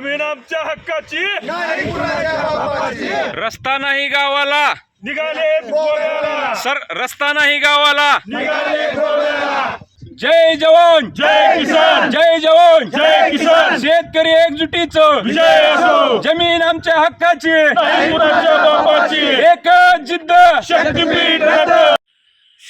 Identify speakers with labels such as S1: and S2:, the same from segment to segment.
S1: जमीन आमच्या हक्काची.
S2: नाही कुणाच्या बापाची
S3: रस्ता नाही गावाला.
S1: निघाले गोव्याला.
S3: सर रस्ता नाही गावाला.
S1: निघाले गोव्याला.
S3: जय जवान.
S1: जय किसान.
S3: जय जवान.
S1: जय किसान.
S3: शेतकरी एकजुटीचं.
S1: विजय असो.
S3: जमीन आमच्या हक्काची.
S1: नाही कुणाच्या बापाची.
S3: एकच जिद्द.
S1: शक्तीपीठ.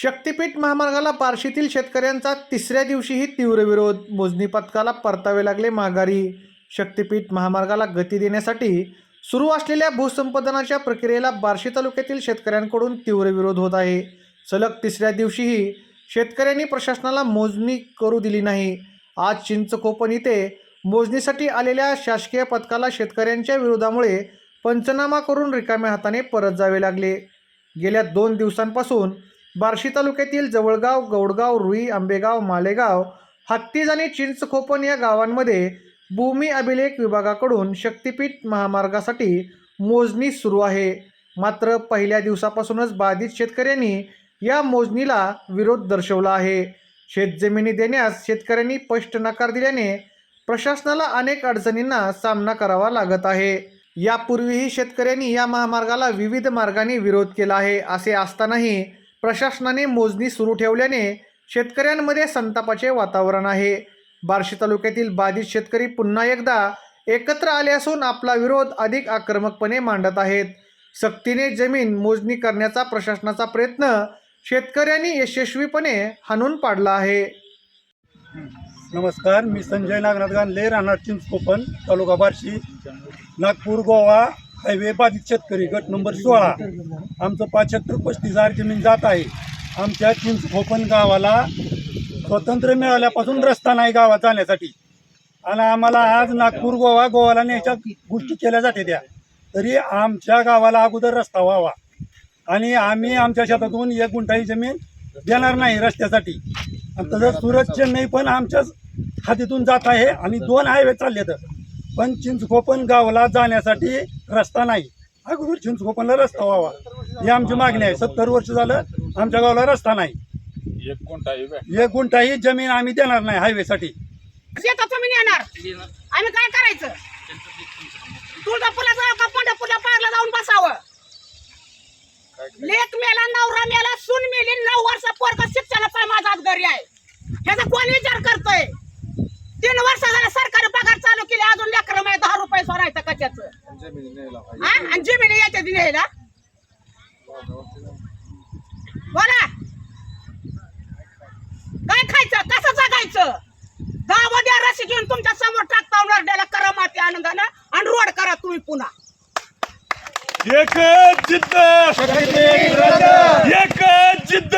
S4: शक्तीपीठ महामार्गाला बार्शीतील शेतकऱ्यांचा तिसऱ्या दिवशीही तीव्र विरोध. मोजणी पथकाला परतावे लागले माघारी. शक्तीपीठ महामार्गाला गती देण्यासाठी सुरू असलेल्या भूसंपादनाच्या प्रक्रियेला बार्शी तालुक्यातील शेतकऱ्यांकडून तीव्र विरोध होत आहे. सलग तिसऱ्या दिवशीही शेतकऱ्यांनी प्रशासनाला मोजणी करू दिली नाही. आज चिंचखोपण इथे मोजणीसाठी आलेल्या शासकीय पथकाला शेतकऱ्यांच्या विरोधामुळे पंचनामा करून रिकाम्या हाताने परत जावे लागले. गेल्या दोन दिवसांपासून बार्शी तालुक्यातील जवळगाव गौडगाव रुई आंबेगाव मालेगाव हत्तीज आणि चिंचखोपण या गावांमध्ये भूमी अभिलेख विभागाकडून शक्तीपीठ महामार्गासाठी मोजणी सुरू आहे. मात्र पहिल्या दिवसापासूनच बाधित शेतकऱ्यांनी या मोजणीला विरोध दर्शवला आहे. शेतजमिनी देण्यास शेतकऱ्यांनी स्पष्ट नकार दिल्याने प्रशासनाला अनेक अडचणींना सामना करावा लागत आहे. यापूर्वीही शेतकऱ्यांनी या महामार्गाला विविध मार्गाने विरोध केला आहे असे असतानाही प्रशासनाने मोजणी सुरू ठेवल्याने शेतकऱ्यांमध्ये संतापाचे वातावरण आहे. बार्शी तालुक्यातील बाधित शेतकरी पुन्हा एकदा एकत्र आले असून आपला विरोध अधिक आक्रमकपणे मांडत आहेत. सक्तीने जमीन मोजणी करण्याचा प्रशासनाचा प्रयत्न शेतकऱ्यांनी यशस्वीपणे हाणून पाडला आहे.
S5: नमस्कार मी संजय नागनाथ गांधले राहणार चिंचकोपन तालुका बार्शी नागपूर गोवा हायवे बाधित शेतकरी गट नंबर सोळा. आमचं पाच पस्तीस हजार जमीन जात आहे. आमच्या चिंचकोपन गावाला स्वतंत्र मिळाल्यापासून रस्ता नाही गावात जाण्यासाठी. आणि आम्हाला आज नागपूर गोवा गोवाला न्यायच्या गोष्टी केल्या जाते त्या. तरी आमच्या गावाला अगोदर रस्ता व्हावा. आणि आम्ही आमच्या शेतातून एक गुंठाही जमीन देणार नाही रस्त्यासाठी. आणि तसंच सुरत चेन्नई पण आमच्याच हातीतून जात आहे आणि दोन हायवे चालले तर पण चिंचखोपण गावाला जाण्यासाठी रस्ता नाही. अगोदर चिंचखोपणला रस्ता व्हावा. ही आमची मागणी आहे. सत्तर वर्ष झालं आमच्या गावाला रस्ता नाही. एक गुंठाही जमीन आम्ही देणार नाही हायवेसाठी.
S6: शेतात तुम्ही येणार. आम्ही काय करायचं? तुळजापूरला जाऊ का पंढरपूरला पारला जाऊन बसावं? लेख मेला नवरा मेला सून मेली नऊ वर्ष पोरग शिक्षणाचा माझा आज घरी आहे. ह्याचा कोण विचार करतोय? तीन वर्ष झालं सरकारी पगार चालू केली अजून लेकर आहे दहा रुपये सोडायचं कशाच? आणि जमिनी याच्या न्यायला? पैसे घेऊन तुमच्यासमोर टाकता उलरड्याला करा माती आनंदानं आणि रोड करा तुम्ही पुन्हा.
S1: एक जिद्द. एक जिद्द.